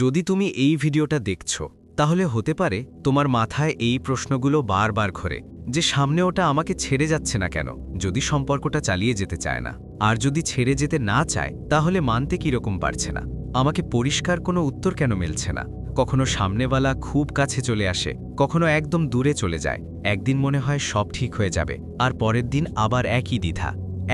যদি তুমি এই ভিডিওটা দেখছ, তাহলে হতে পারে তোমার মাথায় এই প্রশ্নগুলো বারবার ঘোরে, যে সামনে ওটা আমাকে ছেড়ে যাচ্ছে না কেন, যদি সম্পর্কটা চালিয়ে যেতে চায় না। আর যদি ছেড়ে যেতে না চায়, তাহলে মানতে কীরকম পারছে না? আমাকে পরিষ্কার কোনো উত্তর কেন মিলছে না? কখনো সামনেওয়ালা খুব কাছে চলে আসে, কখনো একদম দূরে চলে যায়, একদিন মনে হয় সব ঠিক হয়ে যাবে, আর পরের দিন আবার একই দ্বিধা,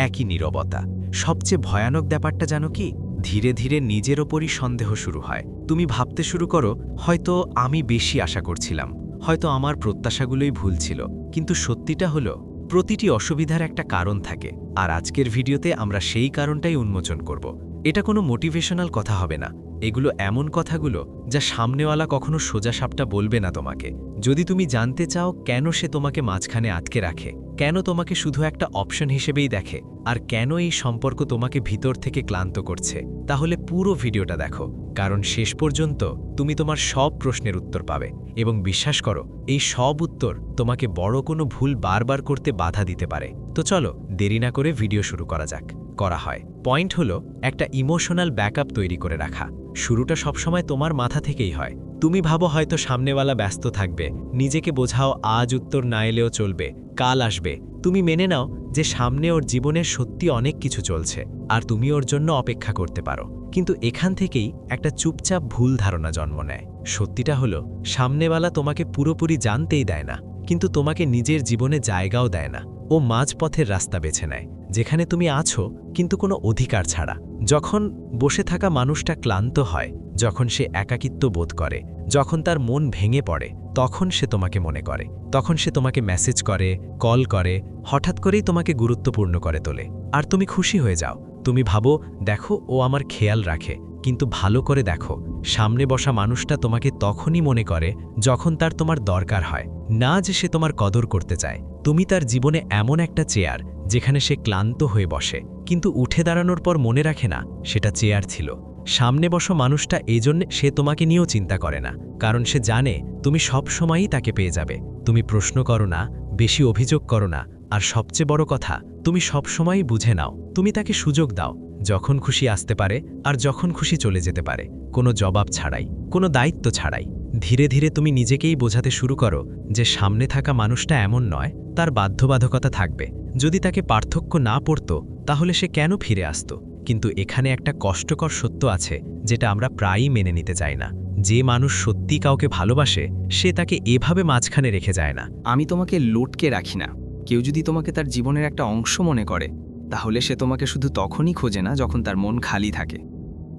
একই নীরবতা। সবচেয়ে ভয়ানক ব্যাপারটা জানো কি? ধীরে ধীরে নিজের ওপরই সন্দেহ শুরু হয়। তুমি ভাবতে শুরু করো, হয়তো আমি বেশি আশা করছিলাম, হয়তো আমার প্রত্যাশাগুলোই ভুল ছিল। কিন্তু সত্যিটা হলো, প্রতিটি অসুবিধার একটা কারণ থাকে, আর আজকের ভিডিওতে আমরা সেই কারণটাই উন্মোচন করব। এটা কোনো মোটিভেশনাল কথা হবে না। এগুলো এমন কথাগুলো যা সামনেওয়ালা কখনো সোজা সাপটা বলবে না তোমাকে। যদি তুমি জানতে চাও কেন সে তোমাকে মাঝখানে আটকে রাখে কেন তোমাকে শুধু একটা অপশন হিসেবেই দেখে? আর কেন এই সম্পর্ক তোমাকে ভিতর থেকে ক্লান্ত করছে? তাহলে পুরো ভিডিওটা দেখো। কারণ শেষ পর্যন্ত তুমি তোমার সব প্রশ্নের উত্তর পাবে। এবং বিশ্বাস করো, এই সব উত্তর তোমাকে বড় কোনো ভুল বারবার করতে বাধা দিতে পারে। তো চলো, দেরি না করে ভিডিও শুরু করা যাক। করা হয়। পয়েন্ট হলো, একটা ইমোশনাল ব্যাকআপ তৈরি করে রাখা। শুরুটা সবসময় তোমার মাথা থেকেই হয়। তুমি ভাবো হয়তো সামনেওয়ালা ব্যস্ত থাকবে। নিজেকে বোঝাও, আজ উত্তর না এলেও চলবে, কাল আসবে। তুমি মেনে নাও যে সামনে ওর জীবনের সত্যি অনেক কিছু চলছে, আর তুমি ওর জন্য অপেক্ষা করতে পারো। কিন্তু এখান থেকেই একটা চুপচাপ ভুল ধারণা জন্ম নেয়। সত্যিটা হলো, সামনেওয়ালা তোমাকে পুরোপুরি জানতেই দেয় না, কিন্তু তোমাকে নিজের জীবনে জায়গাও দেয় না। ও মাঝপথের রাস্তা বেছে নেয়, যেখানে তুমি আছো, কিন্তু কোনো অধিকার ছাড়া। যখন বসে থাকা মানুষটা ক্লান্ত হয়, যখন সে একাকিত্ব বোধ করে, যখন তার মন ভেঙে পড়ে, তখন সে তোমাকে মনে করে, তখন সে তোমাকে মেসেজ করে কল করে, হঠাৎ করেই তোমাকে গুরুত্বপূর্ণ করে তোলে। আর তুমি খুশি হয়ে যাও। তুমি ভাবো, দেখো, ও আমার খেয়াল রাখে। কিন্তু ভালো করে দেখো, সামনে বসা মানুষটা তোমাকে তখনই মনে করে, যখন তার তোমার দরকার হয়। না যে সে তোমার কদর করতে চায়। তুমি তার জীবনে এমন একটা চেয়ার যেখানে সে ক্লান্ত হয়ে বসে, কিন্তু উঠে দাঁড়ানোর পর মনে রাখে না, সেটা চেয়ার ছিল। সামনে বসো মানুষটা এজন্য সে তোমাকে নিয়েও চিন্তা করে না, কারণ সে জানে তুমি সব সময়ই তাকে পেয়ে যাবে। তুমি প্রশ্ন করো না, বেশি অভিযোগ করো না, আর সবচেয়ে বড় কথা, তুমি সব সময়ই বুঝে নাও, তুমি তাকে সুযোগ দাও, যখন খুশি আসতে পারে, আর যখন খুশি চলে যেতে পারে, কোনো জবাব ছাড়াই, কোনো দায়িত্ব ছাড়াই। ধীরে ধীরে তুমি নিজেকেই বোঝাতে শুরু করো যে সামনে থাকা মানুষটা এমন নয়, তার বাধ্যবাধকতা থাকবে। যদি তাকে পার্থক্য না পড়ত, তাহলে সে কেন ফিরে আসত? কিন্তু এখানে একটা কষ্টকর সত্য আছে, যেটা আমরা প্রায়ই মেনে নিতে চাই না। যে মানুষ সত্যি কাউকে ভালোবাসে, সে তাকে এভাবে মাঝখানে রেখে যায় না। আমি তোমাকে লোটকে রাখি না। কেউ যদি তোমাকে তার জীবনের একটা অংশ মনে করে, তাহলে সে তোমাকে শুধু তখনই খোঁজে না যখন তার মন খালি থাকে।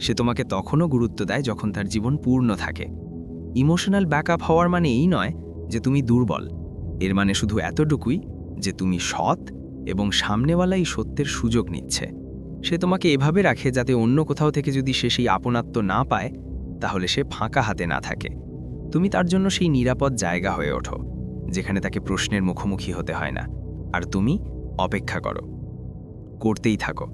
সে তোমাকে তখনও গুরুত্ব দেয় যখন তার জীবন পূর্ণ থাকে। ইমোশনাল ব্যাকআপ হওয়ার মানে এই নয় যে তুমি দুর্বল। এর মানে শুধু এতটুকুই যে তুমি সৎ এবং সামনেওয়ালাই সত্যের সুযোগ নিচ্ছে। সে তোমাকে এভাবে রাখে যাতে অন্য কোথাও থেকে যদি সে সেই আপনাত্ম না পায়, তাহলে সে ফাঁকা হাতে না থাকে। তুমি তার জন্য সেই নিরাপদ জায়গা হয়ে ওঠো, যেখানে তাকে প্রশ্নের মুখোমুখি হতে হয় না। আর তুমি অপেক্ষা করো। করতেই থাকো।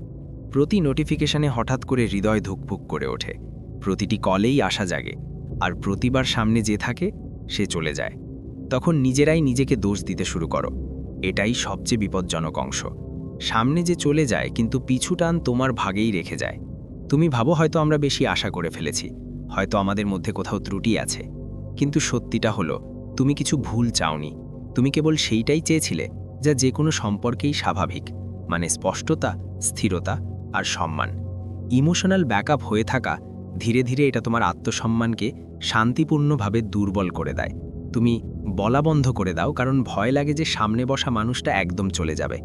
প্রতি নোটিফিকেশনে হঠাৎ করে হৃদয় ধুকপুক করে ওঠে। প্রতিটি কলেই আসা জাগে। আর প্রতিবার সামনে যে থাকে, সে চলে যায়। তখন নিজেরাই নিজেকে দোষ দিতে শুরু করো। এটাই সবচেয়ে বিপজ্জনক অংশ। সামনে যে চলে যায়, কিন্তু পিছু টান তোমার ভাগেই রেখে যায়। তুমি ভাবো হয়তো আমরা বেশি আশা করে ফেলেছি, হয়তো আমাদের মধ্যে কোথাও ত্রুটি আছে। কিন্তু সত্যিটা হলো, তুমি কিছু ভুল চাওনি। তুমি কেবল সেইটাই চেয়েছিলে, যা যে কোনো সম্পর্কেই স্বাভাবিক মানে স্পষ্টতা, স্থিরতা আর সম্মান। ইমোশনাল ব্যাকআপ হয়ে থাকা, ধীরে ধীরে এটা তোমার আত্মসম্মানকে শান্তিপূর্ণভাবে দুর্বল করে দেয়। তুমি বলা বন্ধ করে দাও, কারণ ভয় লাগে যে সামনে বসা মানুষটা একদম চলে যাবে।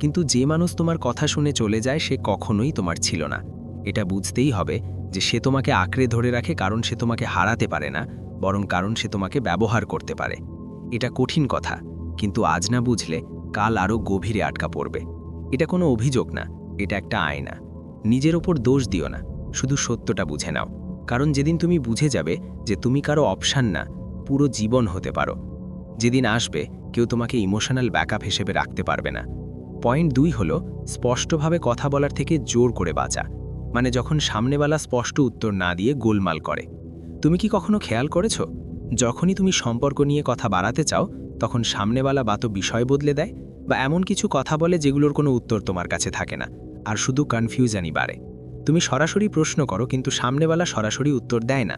কিন্তু যে মানুষ তোমার কথা শুনে চলে যায়, সে কখনোই তোমার ছিল না। এটা বুঝতেই হবে যে সে তোমাকে আঁকড়ে ধরে রাখে কারণ সে তোমাকে হারাতে পারে না, বরং কারণ সে তোমাকে ব্যবহার করতে পারে। এটা কঠিন কথা, কিন্তু আজ না বুঝলে কাল আরও গভীরে আটকা পড়বে। এটা কোনো অভিযোগ না, এটা একটা আয়না। নিজের ওপর দোষ দিও না, শুধু সত্যটা বুঝে নাও। কারণ যেদিন তুমি বুঝে যাবে যে তুমি কারও অপশান না, পুরো জীবন হতে পারো। যেদিন আসবে, কেউ তোমাকে ইমোশনাল ব্যাকআপ হিসেবে রাখতে পারবে না। পয়েন্ট দুই হলো, স্পষ্টভাবে কথা বলার থেকে জোর করে বাঁচা। মানে যখন সামনেওয়ালা স্পষ্ট উত্তর না দিয়ে গোলমাল করে। তুমি কি কখনো খেয়াল করেছ? যখনই তুমি সম্পর্ক নিয়ে কথা বাড়াতে চাও, তখন সামনেওয়ালা বা তো বিষয় বদলে দেয়, বা এমন কিছু কথা বলে যেগুলোর কোনো উত্তর তোমার কাছে থাকে না, আর শুধু কনফিউশনই বাড়ে। তুমি সরাসরি প্রশ্ন করো, কিন্তু সামনেওয়ালা সরাসরি উত্তর দেয় না।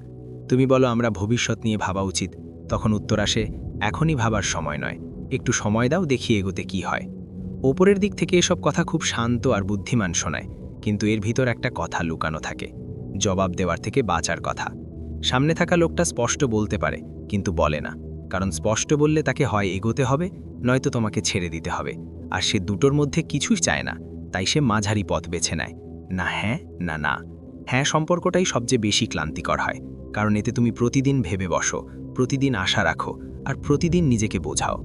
তুমি বলো, আমরা ভবিষ্যৎ নিয়ে ভাবা উচিত। তখন উত্তর আসে, এখনই ভাবার সময় নয়। একটু সময় দাও, দেখি এগোতে কি হয়। ওপরের দিক থেকে এসব কথা খুব শান্ত আর বুদ্ধিমান শোনায়, কিন্তু এর ভিতর একটা কথা লুকানো থাকে, জবাব দেওয়ার থেকে বাঁচার কথা। সামনে থাকা লোকটা স্পষ্ট বলতে পারে, কিন্তু বলে না। কারণ স্পষ্ট বললে তাকে হয় এগোতে হবে, নয়তো তোমাকে ছেড়ে দিতে হবে। আর সে দুটোর মধ্যে কিছুই চায় না, তাই সে মাঝারি পথ বেছে নেয়। না হ্যাঁ না না। হ্যাঁ সম্পর্কটাই সবচেয়ে বেশি ক্লান্তিকর হয়, কারণ এতে তুমি প্রতিদিন ভেবে বসো, প্রতিদিন আশা রাখো, আর প্রতিদিন নিজেকে বোঝাও।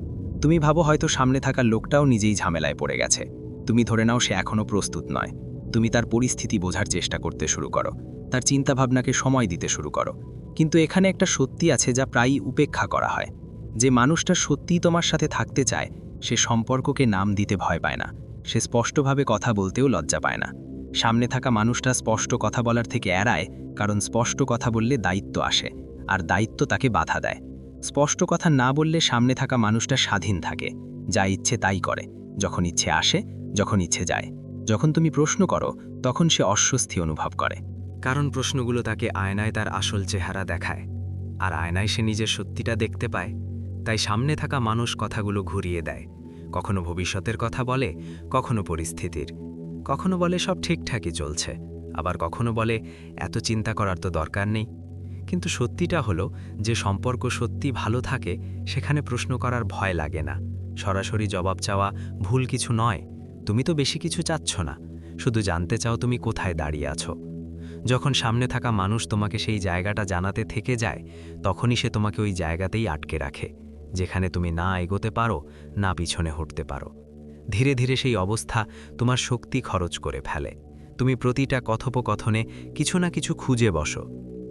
তুমি ভাবো হয়তো সামনে থাকা লোকটাও নিজেই ঝামেলায় পড়ে গেছে। তুমি ধরে নাও সে এখনও প্রস্তুত নয়। তুমি তার পরিস্থিতি বোঝার চেষ্টা করতে শুরু করো, তার চিন্তাভাবনাকে সময় দিতে শুরু করো। কিন্তু এখানে একটা সত্যি আছে যা প্রায়ই উপেক্ষা করা হয়। যে মানুষটা সত্যিই তোমার সাথে থাকতে চায়, সে সম্পর্ককে নাম দিতে ভয় পায় না। সে স্পষ্টভাবে কথা বলতেও লজ্জা পায় না। সামনে থাকা মানুষটা স্পষ্ট কথা বলার থেকে এড়ায়, কারণ স্পষ্ট কথা বললে দায়িত্ব আসে, আর দায়িত্ব তাকে বাধা দেয়। স্পষ্ট কথা না বললে সামনে থাকা মানুষটা স্বাধীন থাকে, যা ইচ্ছে তাই করে, যখন ইচ্ছে আসে, যখন ইচ্ছে যায়। যখন তুমি প্রশ্ন করো, তখন সে অস্বস্তি অনুভব করে। কারণ প্রশ্নগুলো তাকে আয়নায় তার আসল চেহারা দেখায়, আর আয়নায় সে নিজের সত্যিটা দেখতে পায়। তাই সামনে থাকা মানুষ কথাগুলো ঘুরিয়ে দেয়, কখনো ভবিষ্যতের কথা বলে, কখনো পরিস্থিতির। কখনো বলে সব ঠিকঠাকই চলছে, আবার কখনো বলে এত চিন্তা করার তো দরকার নেই। কিন্তু সত্যিটা হলো যে সম্পর্ক সত্যি ভালো থাকে, সেখানে প্রশ্ন করার ভয় লাগে না। সরাসরি জবাব চাওয়া ভুল কিছু নয়, তুমি তো বেশি কিছু চাচ্ছ না, শুধু জানতে চাও তুমি কোথায় দাঁড়িয়ে আছো। যখন সামনে থাকা মানুষ তোমাকে সেই জায়গাটা জানাতে থেকে যায়, তখনই সে তোমাকে ওই জায়গাতেই আটকে রাখে, যেখানে তুমি না এগোতে পারো, না পিছনে হটতে পারো। ধীরে ধীরে সেই অবস্থা তোমার শক্তি খরচ করে ফেলে। তুমি প্রতিটা কথোপকথনে কিছু না কিছু খুঁজে বসো।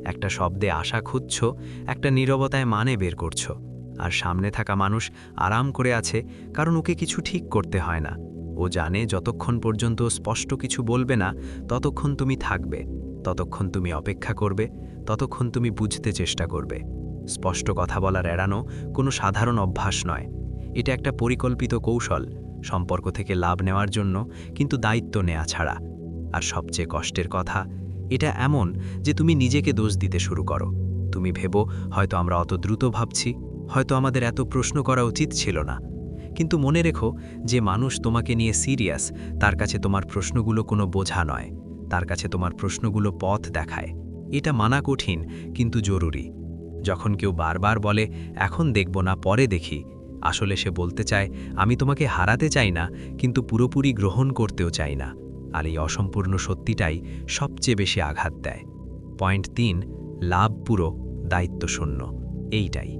একটা শব্দে আশা খুঁজছ, একটা নীরবতায় মানে বের করছ। আর সামনে থাকা মানুষ আরাম করে আছে, কারণ ওকে কিছু ঠিক করতে হয় না। ও জানে যতক্ষণ পর্যন্ত স্পষ্ট কিছু বলবে না, ততক্ষণ তুমি থাকবে। ততক্ষণ তুমি অপেক্ষা করবে, ততক্ষণ তুমি বুঝতে চেষ্টা করবে। স্পষ্ট কথা বলার এড়ানো কোনো সাধারণ অভ্যাস নয়। এটা একটা পরিকল্পিত কৌশল। সম্পর্ক থেকে লাভ নেওয়ার জন্য কিন্তু দায়িত্ব নেওয়া ছাড়া। আর সবচেয়ে কষ্টের কথা, এটা এমন যে তুমি নিজেকে দোষ দিতে শুরু করো। তুমি ভেবো, হয়তো আমরা অত দ্রুত ভাবছি, হয়তো আমাদের এত প্রশ্ন করা উচিত ছিল না। কিন্তু মনে রেখো, যে মানুষ তোমাকে নিয়ে সিরিয়াস, তার কাছে তোমার প্রশ্নগুলো কোনো বোঝা নয়। তার কাছে তোমার প্রশ্নগুলো পথ দেখায়। এটা মানা কঠিন, কিন্তু জরুরি। যখন কেউ বারবার বলে, এখন দেখব না, পরে দেখি। আসলে সে বলতে চায়, আমি তোমাকে হারাতে চাই না, কিন্তু পুরোপুরি গ্রহণ করতেও চাই না। আর এই অসম্পূর্ণ সত্যিটাই সবচেয়ে বেশি আঘাত দেয়। পয়েন্ট তিন, লাভ পুরো দায়িত্ব শূন্য এইটাই।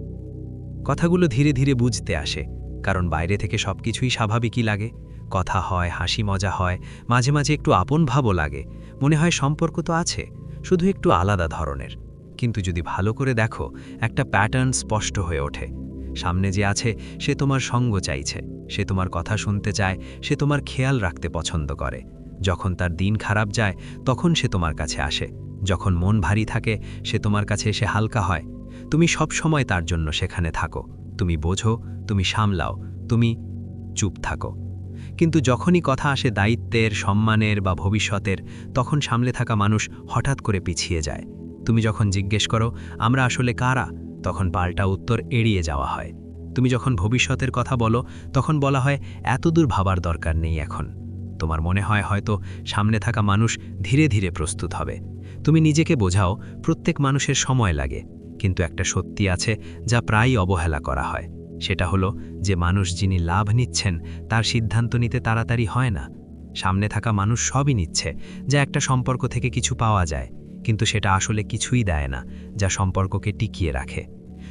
কথাগুলো ধীরে ধীরে বুঝতে আসে, কারণ বাইরে থেকে সব কিছুই স্বাভাবিকই লাগে। কথা হয়, হাসি মজা হয়, মাঝে মাঝে একটু আপন ভাবও লাগে। মনে হয় সম্পর্ক তো আছে, শুধু একটু আলাদা ধরনের। কিন্তু যদি ভালো করে দেখো, একটা প্যাটার্ন স্পষ্ট হয়ে ওঠে। সামনে যে আছে, সে তোমার সঙ্গ চাইছে। সে তোমার কথা শুনতে চায়, সে তোমার খেয়াল রাখতে পছন্দ করে। যখন তার দিন খারাপ যায়, তখন সে তোমার কাছে আসে। যখন মন ভারী থাকে, সে তোমার কাছে এসে হালকা হয়। তুমি সব সময় তার জন্য সেখানে থাকো। তুমি বোঝো, তুমি সামলাও, তুমি চুপ থাকো। কিন্তু যখনই কথা আসে দায়িত্বের, সম্মানের বা ভবিষ্যতের, তখন সামলে থাকা মানুষ হঠাৎ করে পিছিয়ে যায়। তুমি যখন জিজ্ঞেস করো, আমরা আসলে কারা? তখন পাল্টা উত্তর এড়িয়ে যাওয়া হয়। তুমি যখন ভবিষ্যতের কথা বলো, তখন বলা হয় এত দূর ভাবার দরকার নেই এখন। তোমার মনে হয় হয়তো সামনে থাকা মানুষ ধীরে ধীরে প্রস্তুত হবে। তুমি নিজেকে বোঝাও, প্রত্যেক মানুষের সময় লাগে, কিন্তু একটা সত্যি আছে যা প্রায়ই অবহেলা করা হয়। সেটা হলো যে মানুষ যিনি লাভ নিচ্ছেন, তার সিদ্ধান্ত নিতে তাড়াতাড়ি হয় না। সামনে থাকা মানুষ সবই নিচ্ছে, যা একটা সম্পর্ক থেকে কিছু পাওয়া যায়। কিন্তু সেটা আসলে কিছুই দেয় না, যা সম্পর্ককে টিকিয়ে রাখে।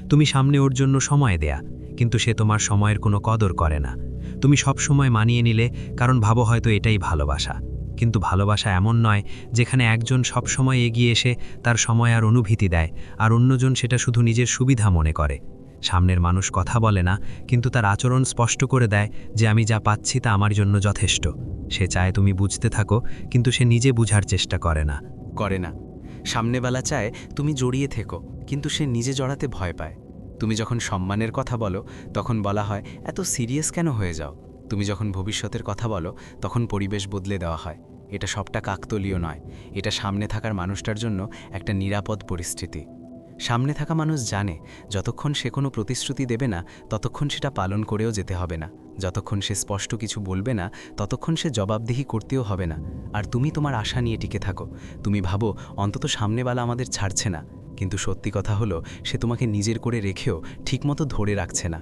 তুমি সামনে ওর জন্য সময় দেয়া, কিন্তু সে তোমার সময়ের কোনো কদর করে না। তুমি সব সময় মানিয়ে নিলে, কারণ ভাবো হয়তো এটাই ভালোবাসা। কিন্তু ভালোবাসা এমন নয়, যেখানে একজন সব সময় এগিয়ে এসে তার সময় আর অনুভূতি দেয়, আর অন্যজন সেটা শুধু নিজের সুবিধা মনে করে। সামনের মানুষ কথা বলে না, কিন্তু তার আচরণ স্পষ্ট করে দেয় যে আমি যা পাচ্ছি তা আমার জন্য যথেষ্ট। সে চায় তুমি বুঝতে থাকো, কিন্তু সে নিজে বুঝার চেষ্টা করে না। করে না। সামনেবেলা চায় তুমি জড়িয়ে থেকো, কিন্তু সে নিজে জড়াতে ভয় পায়। তুমি যখন সম্মানের কথা বলো, তখন বলা হয়, এত সিরিয়াস কেন হয়ে যাও? তুমি যখন ভবিষ্যতের কথা বলো, তখন পরিবেশ বদলে দেওয়া হয়। এটা সবটা কাকতলীয় নয়। এটা সামনে থাকার মানুষটার জন্য একটা নিরাপদ পরিস্থিতি। সামনে থাকা মানুষ জানে, যতক্ষণ সে কোনো প্রতিশ্রুতি দেবে না, ততক্ষণ সেটা পালন করেও যেতে হবে না। যতক্ষণ সে স্পষ্ট কিছু বলবে না, ততক্ষণ সে জবাবদিহি করতেও হবে না। আর তুমি তোমার আশা নিয়ে টিকে থাকো। তুমি ভাবো, অন্তত সামনেবালা আমাদের ছাড়ছে না। কিন্তু সত্যি কথা হলো, সে তোমাকে নিজের করে রেখেও ঠিকমতো ধরে রাখছে না।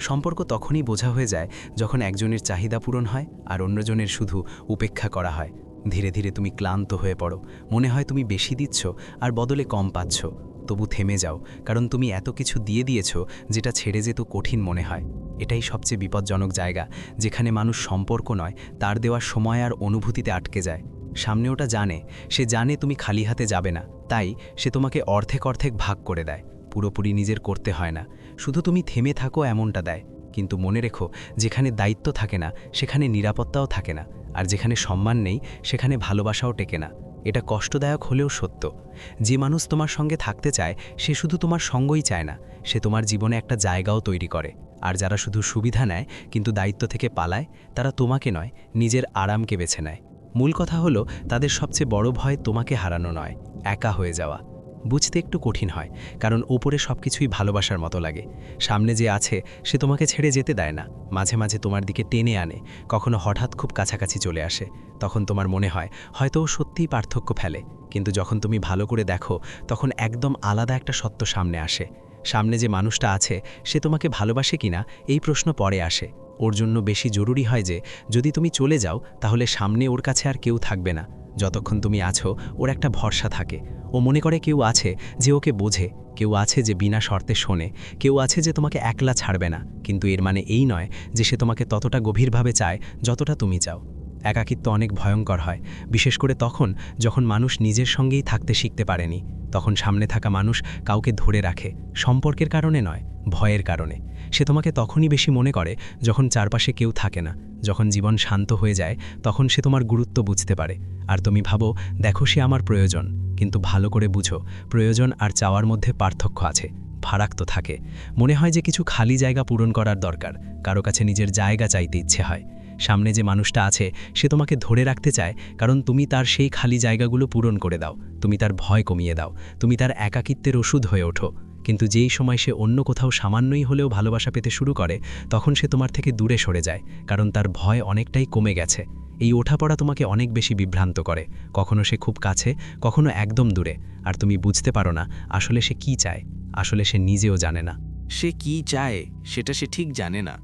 সম্পর্ক তখনই বোঝা হয়ে যায় যখন একজনের চাহিদা পূরণ হয় আর অন্যজনের শুধু উপেক্ষা করা হয়। ধীরে ধীরে তুমি ক্লান্ত হয়ে পড়ো। মনে হয় তুমি বেশি দিচ্ছ আর বদলে কম পাচ্ছ। তবু থেমে যাও, কারণ তুমি এত কিছু দিয়ে দিয়েছ যেটা ছেড়ে যেত কঠিন মনে হয়। এটাই সবচেয়ে বিপজ্জনক জায়গা, যেখানে মানুষ সম্পর্ক নয়, তার দেওয়া সময় আর অনুভূতিতে আটকে যায়। সামনে ওটা জানে, সে জানে তুমি খালি হাতে যাবে না, তাই সে তোমাকে অর্ধেক অর্ধেক ভাগ করে দেয়। পুরোপুরি নিজের করতে হয় না, শুধু তুমি থেমে থাকো এমনটা দেয়। কিন্তু মনে রেখো, যেখানে দায়িত্ব থাকে না, সেখানে নিরাপত্তাও থাকে না। আর যেখানে সম্মান নেই, সেখানে ভালোবাসাও টেকে না। এটা কষ্টদায়ক হলেও সত্য। যে মানুষ তোমার সঙ্গে থাকতে চায়, সে শুধু তোমার সঙ্গই চায় না, সে তোমার জীবনে একটা জায়গাও তৈরি করে। আর যারা শুধু সুবিধা নেয়, কিন্তু দায়িত্ব থেকে পালায়, তারা তোমাকে নয়, নিজের আরামকে বেছে নেয়। মূল কথা হলো, তাদের সবচেয়ে বড় ভয় তোমাকে হারানো নয়, একা হয়ে যাওয়া। বুঝতে একটু কঠিন হয়, কারণ ওপরে সব কিছুই ভালোবাসার মতো লাগে। সামনে যে আছে, সে তোমাকে ছেড়ে যেতে দেয় না। মাঝে মাঝে তোমার দিকে টেনে আনে, কখনো হঠাৎ খুব কাছাকাছি চলে আসে। তখন তোমার মনে হয়, হয়তো ও সত্যিই পার্থক্য ফেলে। কিন্তু যখন তুমি ভালো করে দেখো, তখন একদম আলাদা একটা সত্য সামনে আসে। সামনে যে মানুষটা আছে, সে তোমাকে ভালোবাসে কিনা, এই প্রশ্ন পরে আসে। ওর জন্য বেশি জরুরি হয় যে, যদি তুমি চলে যাও, তাহলে সামনে ওর কাছে আর কেউ থাকবে না। যতক্ষণ তুমি আছো, ওর একটা ভরসা থাকে। ও মনে করে কেউ আছে যে ওকে বোঝে, কেউ আছে যে বিনা শর্তে শোনে, কেউ আছে যে তোমাকে একলা ছাড়বে না। কিন্তু এর মানে এই নয় যে সে তোমাকে ততটা গভীরভাবে চায় যতটা তুমি চাও। একাকিত্ব অনেক ভয়ঙ্কর হয়, বিশেষ করে তখন যখন মানুষ নিজের সঙ্গেই থাকতে শিখতে পারেনি। তখন সামনে থাকা মানুষ কাউকে ধরে রাখে, সম্পর্কের কারণে নয়, ভয়ের কারণে। সে তোমাকে তখনই বেশি মনে করে যখন চারপাশে কেউ থাকে না। যখন জীবন শান্ত হয়ে যায়, তখন সে তোমার গুরুত্ব বুঝতে পারে। আর তুমি ভাবো, দেখো, সে আমার প্রয়োজন। কিন্তু ভালো করে বুঝো, প্রয়োজন আর চাওয়ার মধ্যে পার্থক্য আছে, ফারাক তো থাকে। মনে হয় যে কিছু খালি জায়গা পূরণ করার দরকার, কারও কাছে নিজের জায়গা চাইতে ইচ্ছে হয়। সামনে যে মানুষটা আছে, সে তোমাকে ধরে রাখতে চায়, কারণ তুমি তার সেই খালি জায়গাগুলো পূরণ করে দাও, তুমি তার ভয় কমিয়ে দাও, তুমি তার একাকিত্বের ওষুধ হয়ে ওঠো। কিন্তু যেই সময় সে অন্য কোথাও সামান্যই হলেও ভালোবাসা পেতে শুরু করে, তখন সে তোমার থেকে দূরে সরে যায়, কারণ তার ভয় অনেকটাই কমে গেছে। এই ওঠাপড়া তোমাকে অনেক বেশি বিভ্রান্ত করে। কখনো সে খুব কাছে, কখনো একদম দূরে। আর তুমি বুঝতে পারো না, আসলে সে কি চায়। আসলে সে নিজেও জানে না। সে কি চায়, সেটা সে ঠিক জানে না।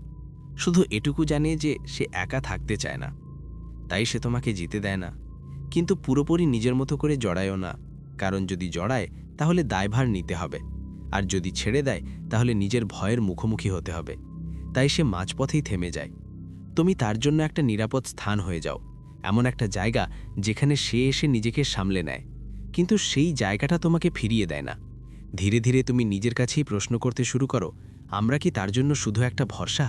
শুধু এটুকু জানে যে সে একা থাকতে চায় না। তাই সে তোমাকে জিতে দেয় না। কিন্তু পুরোপুরি নিজের মতো করে জড়ায়ও না। কারণ যদি জড়ায়, তাহলে দায়ভার নিতে হবে। আর যদি ছেড়ে দেয়, তাহলে নিজের ভয়ের মুখোমুখি হতে হবে। তাই সে মাঝপথেই থেমে যায়। তুমি তার জন্য একটা নিরাপদ স্থান হয়ে যাও। এমন একটা জায়গা যেখানে সে এসে নিজেকে সামলে নেয়। কিন্তু সেই জায়গাটা তোমাকে ফিরিয়ে দেয় না। ধীরে ধীরে তুমি নিজের কাছেই প্রশ্ন করতে শুরু করো, আমরা কি তার জন্য শুধু একটা ভরসা?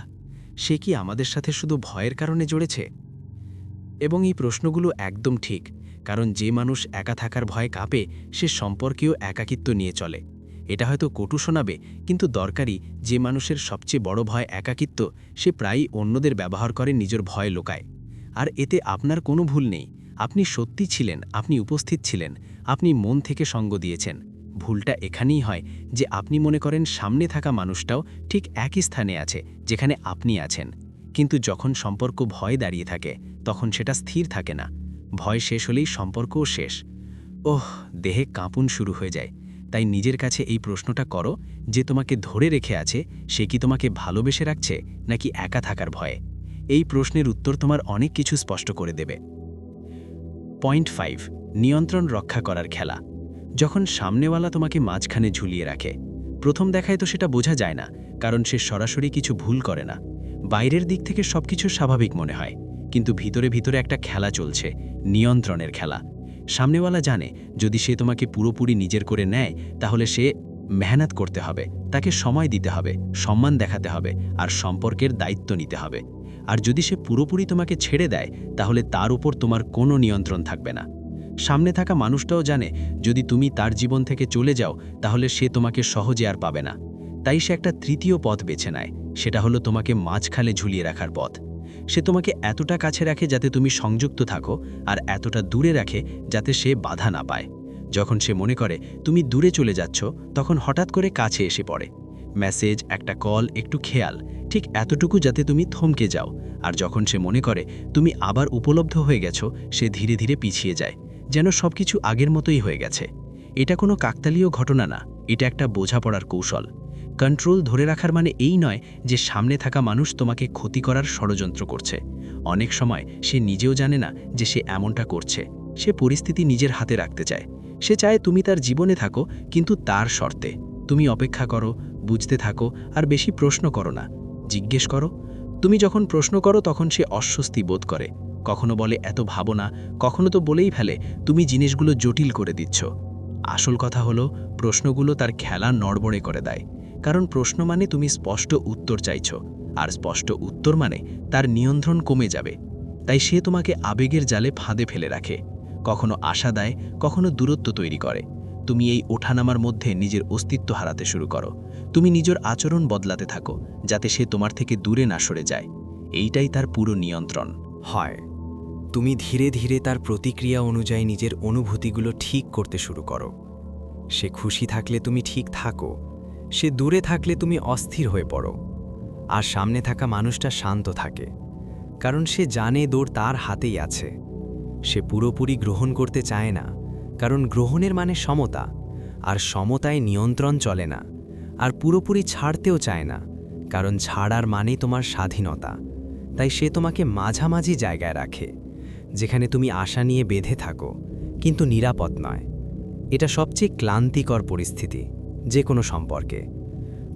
সে কি আমাদের সাথে শুধু ভয়ের কারণে জড়েছে? এবং এই প্রশ্নগুলো একদম ঠিক, কারণ যে মানুষ একা থাকার ভয়ে কাঁপে, সে সম্পর্কেও একাকিত্ব নিয়ে চলে। এটা হয়তো কটু শোনাবে, কিন্তু দরকারি যে মানুষের সবচেয়ে বড় ভয় একাকিত্ব, সে প্রায়ই অন্যদের ব্যবহার করে নিজের ভয় লোকায়। আর এতে আপনার কোনো ভুল নেই। আপনি সত্যি ছিলেন, আপনি উপস্থিত ছিলেন, আপনি মন থেকে সঙ্গ দিয়েছেন। ভুলটা এখানেই হয় যে আপনি মনে করেন সামনে থাকা মানুষটাও ঠিক একই স্থানে আছে, যেখানে আপনি আছেন। কিন্তু যখন সম্পর্ক ভয় দাঁড়িয়ে থাকে, তখন সেটা স্থির থাকে না। ভয় শেষ হলেই সম্পর্কও শেষ। ওহ, দেহে কাঁপুন শুরু হয়ে যায়। তাই নিজের কাছে এই প্রশ্নটা করো যে তোমাকে ধরে রেখে আছে সে কি তোমাকে ভালোবেসে রাখছে নাকি একা থাকার ভয়ে? এই প্রশ্নের উত্তর তোমার অনেক কিছু স্পষ্ট করে দেবে। পয়েন্ট ফাইভ, নিয়ন্ত্রণ রক্ষা করার খেলা। যখন সামনেওয়ালা তোমাকে মাঝখানে ঝুলিয়ে রাখে, প্রথম দেখায় তো সেটা বোঝা যায় না, কারণ সে সরাসরি কিছু ভুল করে না। বাইরের দিক থেকে সবকিছু স্বাভাবিক মনে হয়, কিন্তু ভিতরে ভিতরে একটা খেলা চলছে, নিয়ন্ত্রণের খেলা। সামনেওয়ালা জানে, যদি সে তোমাকে পুরোপুরি নিজের করে নেয়, তাহলে সে মেহনত করতে হবে, তাকে সময় দিতে হবে, সম্মান দেখাতে হবে, আর সম্পর্কের দায়িত্ব নিতে হবে। আর যদি সে পুরোপুরি তোমাকে ছেড়ে দেয়, তাহলে তার উপর তোমার কোনো নিয়ন্ত্রণ থাকবে না। সামনে থাকা মানুষটাও জানে, যদি তুমি তার জীবন থেকে চলে যাও, তাহলে সে তোমাকে সহজে আর পাবে না। তাই সে একটা তৃতীয় পথ বেছে নেয়, সেটা হলো তোমাকে মাঝখালে ঝুলিয়ে রাখার পথ। সে তোমাকে এতটা কাছে রাখে যাতে তুমি সংযুক্ত থাকো আর এতটা দূরে রাখে যাতে সে বাধা না পায়। যখন সে মনে করে, তুমি দূরে চলে যাচ্ছ, তখন হঠাৎ করে কাছে এসে পড়ে। মেসেজ, একটা কল, একটু খেয়াল, ঠিক এতটুকু যাতে তুমি থমকে যাও। আর যখন সে মনে করে, তুমি আবার উপলব্ধ হয়ে গেছো, সে ধীরে ধীরে পিছিয়ে যায়, যেন সবকিছু আগের মতোই হয়ে গেছে। এটা কোনো কাকতালীয় ঘটনা না, এটা একটা বোঝাপড়ার কৌশল। কন্ট্রোল ধরে রাখার মানে এই নয় যে সামনে থাকা মানুষ তোমাকে ক্ষতি করার ষড়যন্ত্র করছে। অনেক সময় সে নিজেও জানে না যে সে এমনটা করছে। সে পরিস্থিতি নিজের হাতে রাখতে চায়। সে চায় তুমি তার জীবনে থাকো, কিন্তু তার শর্তে। তুমি অপেক্ষা করো, বুঝতে থাকো, আর বেশি প্রশ্ন করো না। জিজ্ঞেস করো। তুমি যখন প্রশ্ন করো, তখন সে অস্বস্তি বোধ করে। কখনো বলে, এত ভাবো না। কখনো তো বলেই ফেলে, তুমি জিনিসগুলো জটিল করে দিচ্ছ। আসল কথা হলো, প্রশ্নগুলো তার খেলা নড়বড়ে করে দেয়। কারণ প্রশ্ন মানে তুমি স্পষ্ট উত্তর চাইছ, আর স্পষ্ট উত্তর মানে তার নিয়ন্ত্রণ কমে যাবে। তাই সে তোমাকে আবেগের জালে ফাঁদে ফেলে রাখে, কখনো আশা দেয়, কখনো দূরত্ব তৈরি করে। তুমি এই ওঠানামার মধ্যে নিজের অস্তিত্ব হারাতে শুরু করো। তুমি নিজের আচরণ বদলাতে থাকো, যাতে সে তোমার থেকে দূরে না সরে যায়। এইটাই তার পুরো নিয়ন্ত্রণ। হয়। তুমি ধীরে ধীরে তার প্রতিক্রিয়া অনুযায়ী নিজের অনুভূতিগুলো ঠিক করতে শুরু করো। সে খুশি থাকলে তুমি ঠিক থাকো। সে দূরে থাকলে তুমি অস্থির হয়ে পড়ো। আর সামনে থাকা মানুষটা শান্ত থাকে, কারণ সে জানে দৌড় তার হাতেই আছে। সে পুরোপুরি গ্রহণ করতে চায় না, কারণ গ্রহণের মানে সমতা, আর সমতায় নিয়ন্ত্রণ চলে না, আর পুরোপুরি ছাড়তেও চায় না, কারণ ছাড়ার মানে তোমার স্বাধীনতা। তাই সে তোমাকে মাঝামাঝি জায়গায় রাখে, যেখানে তুমি আশা নিয়ে বেঁধে থাকো, কিন্তু নিরাপদ নয়। এটা সবচেয়ে ক্লান্তিকর পরিস্থিতি। যে কোনো সম্পর্কে।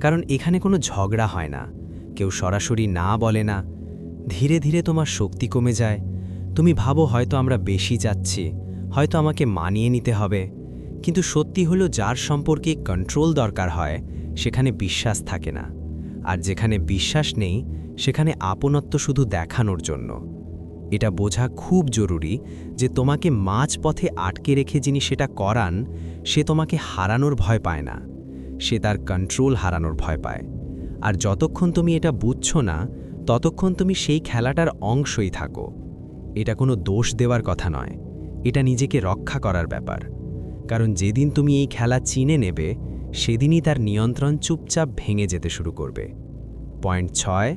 কারণ এখানে কোনো ঝগড়া হয় না। কেউ সরাসরি না বলে না। ধীরে ধীরে তোমার শক্তি কমে যায়। তুমি ভাবো হয়তো আমরা বেশি যাচ্ছি, হয়তো আমাকে মানিয়ে নিতে হবে। কিন্তু সত্যি হলো যার সম্পর্কে কন্ট্রোল দরকার হয়, সেখানে বিশ্বাস থাকে না। আর যেখানে বিশ্বাস নেই, সেখানে আপনত্ব শুধু দেখানোর জন্য। এটা বোঝা খুব জরুরি যে তোমাকে মাঝ পথে আটকে রেখে যিনি সেটা করান, সে তোমাকে হারানোর ভয় পায় না। সে তার কন্ট্রোল হারানোর ভয় পায়। আর যতক্ষণ তুমি এটা বুঝছ না, ততক্ষণ তুমি সেই খেলাটার অংশই থাকো। এটা কোনো দোষ দেওয়ার কথা নয়। এটা নিজেকে রক্ষা করার ব্যাপার। কারণ যেদিন তুমি এই খেলা চিনে নেবে, সেদিনই তার নিয়ন্ত্রণ চুপচাপ ভেঙে যেতে শুরু করবে। পয়েন্ট ছয়,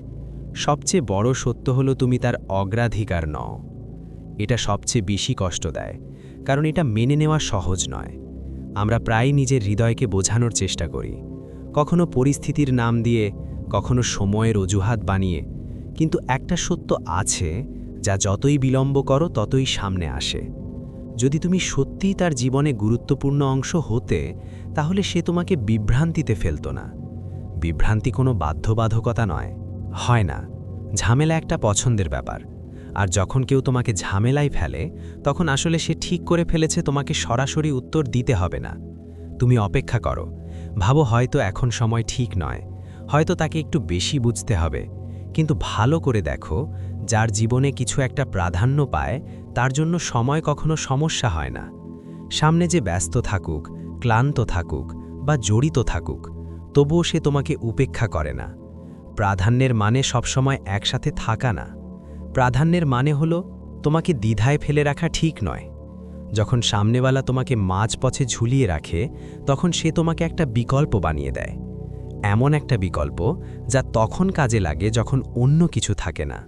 সবচেয়ে বড় সত্য হলো তুমি তার অগ্রাধিকার নও। এটা সবচেয়ে বেশি কষ্ট দেয়। কারণ এটা মেনে নেওয়া সহজ নয়। আমরা প্রায় নিজের হৃদয়কে বোঝানোর চেষ্টা করি। কখনো পরিস্থিতির নাম দিয়ে, কখনো সময়ের অজুহাত বানিয়ে। কিন্তু একটা সত্য আছে, যা যতই বিলম্ব করো, ততই সামনে আসে। যদি তুমি সত্যিই তার জীবনে গুরুত্বপূর্ণ অংশ হতে, তাহলে সে তোমাকে বিভ্রান্তিতে ফেলত না। বিভ্রান্তি কোনো বাধ্যবাধকতা নয়। হয় না। ঝামেলা একটা পছন্দের ব্যাপার। আর যখন কেউ তোমাকে ঝামেলায় ফেলে, তখন আসলে সে ঠিক করে ফেলেছে তোমাকে সরাসরি উত্তর দিতে হবে না। তুমি অপেক্ষা করো। ভাবো হয়তো এখন সময় ঠিক নয়। হয়তো তাকে একটু বেশি বুঝতে হবে। কিন্তু ভালো করে দেখো, যার জীবনে কিছু একটা প্রাধান্য পায়, তার জন্য সময় কখনো সমস্যা হয় না। সামনে যে ব্যস্ত থাকুক, ক্লান্ত থাকুক বা জড়িত থাকুক, তবুও সে তোমাকে উপেক্ষা করে না। প্রাধান্যের মানে সবসময় একসাথে থাকা না। প্রাধান্যের মানে হলো, তোমাকে দ্বিধায় ফেলে রাখা ঠিক নয়। যখন সামনেওয়ালা তোমাকে মাঝ পথে ঝুলিয়ে রাখে, তখন সে তোমাকে একটা বিকল্প বানিয়ে দেয়। এমন একটা বিকল্প যা তখন কাজে লাগে যখন অন্য কিছু থাকে না।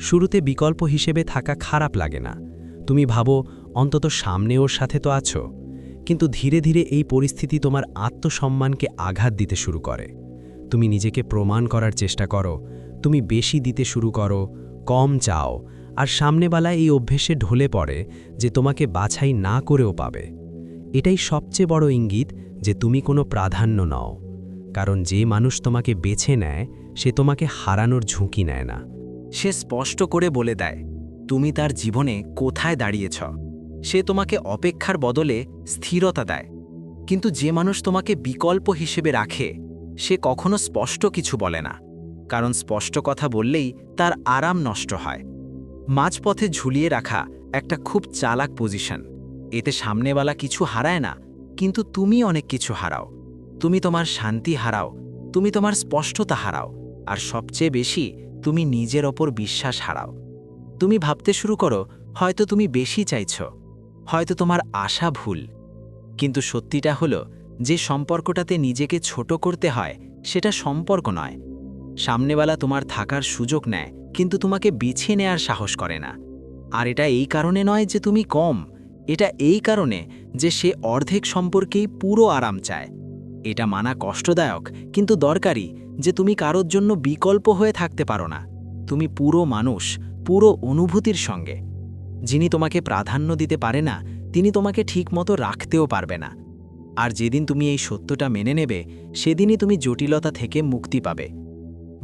শুরুতে বিকল্প হিসেবে থাকা খারাপ লাগে না। তুমি ভাবো, অন্তত সামনে ওর সাথে তো আছো। কিন্তু ধীরে ধীরে এই পরিস্থিতি তোমার আত্মসম্মানকে আঘাত দিতে শুরু করে। তুমি নিজেকে প্রমাণ করার চেষ্টা করো। তুমি বেশি দিতে শুরু করো। কম চাও, আর সামনেবেলায় এই অভ্যেসে ঢলে পড়ে যে তোমাকে বাছাই না করেও পাবে। এটাই সবচেয়ে বড় ইঙ্গিত যে তুমি কোনো প্রাধান্য নও, কারণ যে মানুষ তোমাকে বেছে নেয়, সে তোমাকে হারানোর ঝুঁকি নেয় না। সে স্পষ্ট করে বলে দেয়, তুমি তার জীবনে কোথায় দাঁড়িয়েছ? সে তোমাকে অপেক্ষার বদলে স্থিরতা দেয়। কিন্তু যে মানুষ তোমাকে বিকল্প হিসেবে রাখে, সে কখনো স্পষ্ট কিছু বলে না। কারণ স্পষ্ট কথা বললেই তার আরাম নষ্ট হয়। মাঝপথে ঝুলিয়ে রাখা একটা খুব চালাক পজিশন এতে সামনেওয়ালা কিছু হারায় না, কিন্তু তুমি অনেক কিছু হারাও। তুমি তোমার শান্তি হারাও, তুমি তোমার স্পষ্টতা হারাও, আর সবচেয়ে বেশি তুমি নিজের ওপর বিশ্বাস হারাও। তুমি ভাবতে শুরু করো, হয়তো তুমি বেশি চাইছ, হয়তো তোমার আশা ভুল। কিন্তু সত্যিটা হলো, যে সম্পর্কটাতে নিজেকে ছোট করতে হয়, সেটা সম্পর্ক নয় সামনেবেলা তোমার থাকার সুযোগ নেয়, কিন্তু তোমাকে বিছে নেয়ার সাহস করে না। আর এটা এই কারণে নয় যে তুমি কম, এটা এই কারণে যে সে অর্ধেক সম্পর্কেই পুরো আরাম চায়। এটা মানা কষ্টদায়ক, কিন্তু দরকারি যে তুমি কারোর জন্য বিকল্প হয়ে থাকতে পারো না। তুমি পুরো মানুষ, পুরো অনুভূতির সঙ্গে। যিনি তোমাকে প্রাধান্য দিতে পারে না, তিনি তোমাকে ঠিকমতো রাখতেও পারবে না। আর যেদিন তুমি এই সত্যটা মেনে নেবে, সেদিনই তুমি জটিলতা থেকে মুক্তি পাবে।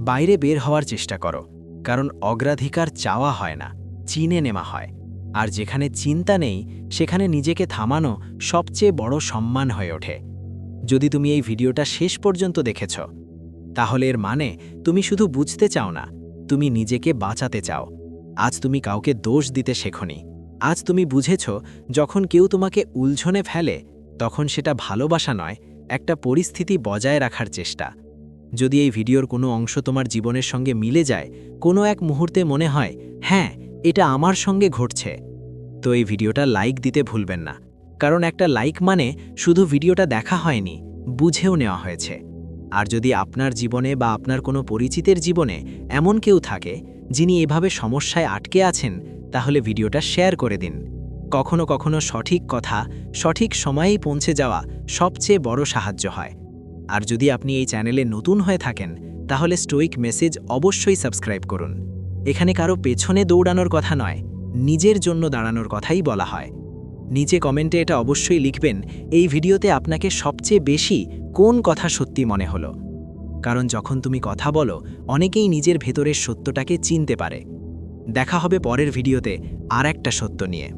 বাইরে বের হওয়ার চেষ্টা করো, কারণ অগ্রাধিকার চাওয়া হয় না, চিনে নেওয়া হয়। আর যেখানে চিন্তা নেই, সেখানে নিজেকে থামানো সবচেয়ে বড় সম্মান হয়ে ওঠে। যদি তুমি এই ভিডিওটা শেষ পর্যন্ত দেখেছ, তাহলে এর মানে তুমি শুধু বুঝতে চাও না, তুমি নিজেকে বাঁচাতে চাও। আজ তুমি কাউকে দোষ দিতে শেখনি। আজ তুমি বুঝেছ, যখন কেউ তোমাকে উলঝনে ফেলে, তখন সেটা ভালোবাসা নয়, একটা পরিস্থিতি বজায় রাখার চেষ্টা। যদি এই ভিডিওর কোনো অংশ তোমার জীবনের সঙ্গে মিলে যায়, কোনো এক মুহূর্তে মনে হয় হ্যাঁ এটা আমার সঙ্গে ঘটছে। তো এই ভিডিওটা লাইক দিতে ভুলবেন না। কারণ একটা লাইক মানে শুধু ভিডিওটা দেখা হয়নি, বুঝেও নেওয়া হয়েছে। আর যদি আপনার জীবনে বা আপনার কোনো পরিচিতের জীবনে এমন কেউ থাকে, যিনি এভাবে সমস্যায় আটকে আছেন, তাহলে ভিডিওটা শেয়ার করে দিন। কখনো কখনো সঠিক কথা, সঠিক সময়েই পৌঁছে যাওয়া সবচেয়ে বড় সাহায্য হয়। আর যদি আপনি এই চ্যানেলে নতুন হয়ে থাকেন, তাহলে স্টোইক মেসেজ অবশ্যই সাবস্ক্রাইব করুন। এখানে কারও পেছনে দৌড়ানোর কথা নয়, নিজের জন্য দাঁড়ানোর কথাই বলা হয়। নিচে কমেন্টে এটা অবশ্যই লিখবেন, এই ভিডিওতে আপনাকে সবচেয়ে বেশি কোন কথা সত্যি মনে হলো। কারণ যখন তুমি কথা বলো, অনেকেই নিজের ভেতরের সত্যটাকে চিনতে পারে। দেখা হবে পরের ভিডিওতে আর একটা সত্য নিয়ে।